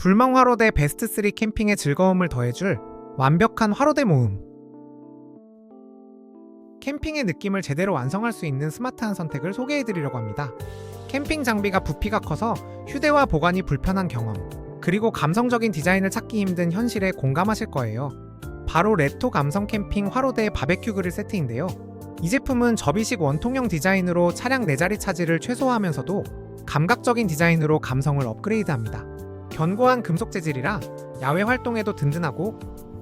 불멍 화로대 베스트 3 캠핑의 즐거움을 더해줄 완벽한 화로대 모음. 캠핑의 느낌을 제대로 완성할 수 있는 스마트한 선택을 소개해드리려고 합니다. 캠핑 장비가 부피가 커서 휴대와 보관이 불편한 경험, 그리고 감성적인 디자인을 찾기 힘든 현실에 공감하실 거예요. 바로 레토 감성 캠핑 화로대 바베큐 그릴 세트인데요. 이 제품은 접이식 원통형 디자인으로 차량 네 내자리 차지를 최소화하면서도 감각적인 디자인으로 감성을 업그레이드합니다. 견고한 금속 재질이라 야외 활동에도 든든하고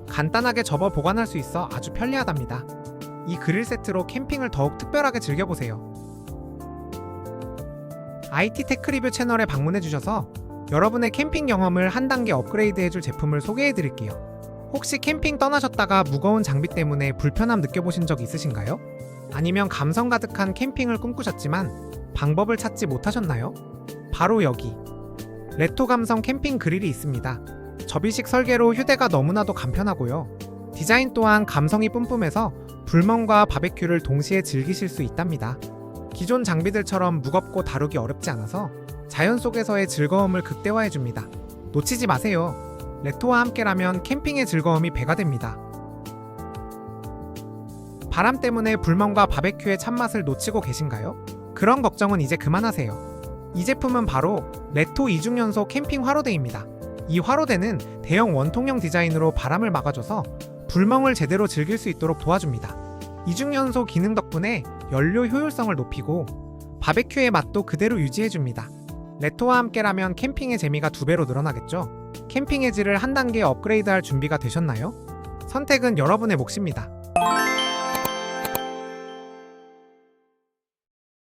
간단하게 접어 보관할 수 있어 아주 편리하답니다. 이 그릴 세트로 캠핑을 더욱 특별하게 즐겨보세요. IT 테크 리뷰 채널에 방문해 주셔서 여러분의 캠핑 경험을 한 단계 업그레이드 해줄 제품을 소개해 드릴게요. 혹시 캠핑 떠나셨다가 무거운 장비 때문에 불편함 느껴보신 적 있으신가요? 아니면 감성 가득한 캠핑을 꿈꾸셨지만 방법을 찾지 못하셨나요? 바로 여기 레토 감성 캠핑 그릴이 있습니다. 접이식 설계로 휴대가 너무나도 간편하고요. 디자인 또한 감성이 뿜뿜해서 불멍과 바베큐를 동시에 즐기실 수 있답니다. 기존 장비들처럼 무겁고 다루기 어렵지 않아서 자연 속에서의 즐거움을 극대화해줍니다. 놓치지 마세요. 레토와 함께라면 캠핑의 즐거움이 배가 됩니다. 바람 때문에 불멍과 바베큐의 참맛을 놓치고 계신가요? 그런 걱정은 이제 그만하세요. 이 제품은 바로 레토 2중연소 캠핑 화로대입니다. 이 화로대는 대형 원통형 디자인으로 바람을 막아줘서 불멍을 제대로 즐길 수 있도록 도와줍니다. 이중연소 기능 덕분에 연료 효율성을 높이고 바베큐의 맛도 그대로 유지해줍니다. 레토와 함께라면 캠핑의 재미가 두 배로 늘어나겠죠? 캠핑의 질을 한 단계 업그레이드할 준비가 되셨나요? 선택은 여러분의 몫입니다.